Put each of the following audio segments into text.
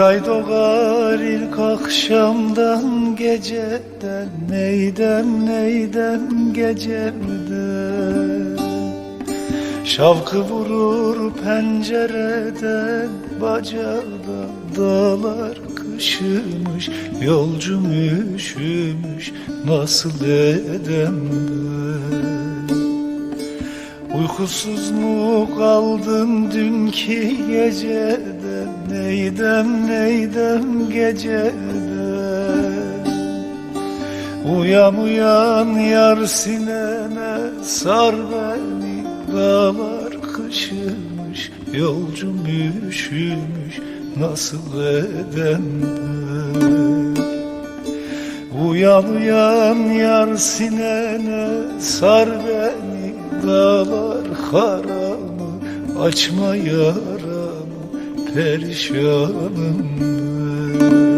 Ay doğar ilk akşamdan geceden Neydem neydem gecemden Şavkı vurur pencereden Bacada dağlar kışımış Yolcum üşümüş nasıl edem Uykusuz mu kaldın dünkü geceden Neydem neydem geceden Uyan uyan yar sinene sar beni Dağlar kışımış yolcum üşümüş Nasıl edem Uyan uyan yar sinene sar beni Dağlar haramı açma yaramı Perişanım ben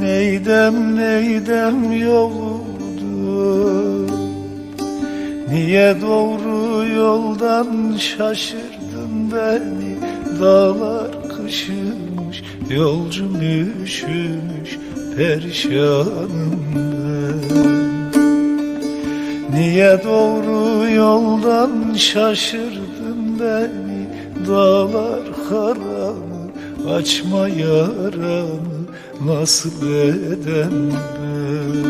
Neydem neydem yoktu Niye doğru yoldan şaşırdın beni? Dağlar kışımış yolcum üşümüş Perişanım. Niye doğru yoldan şaşırdın beni? Dağlar haramı açma yaramı Nasıl edem ben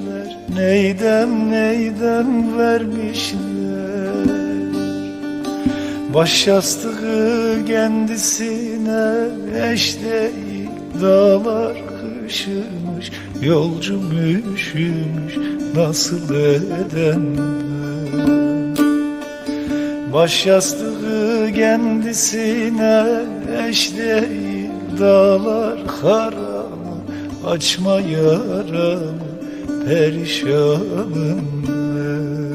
Neydem neydem vermişler? Baş yastığı kendisine eş değil Dağlar kışımış yolcum üşümüş Nasıl edem ben Baş yastığı kendisine eş değil Dağlar haramı açma yaramı perişanım. ben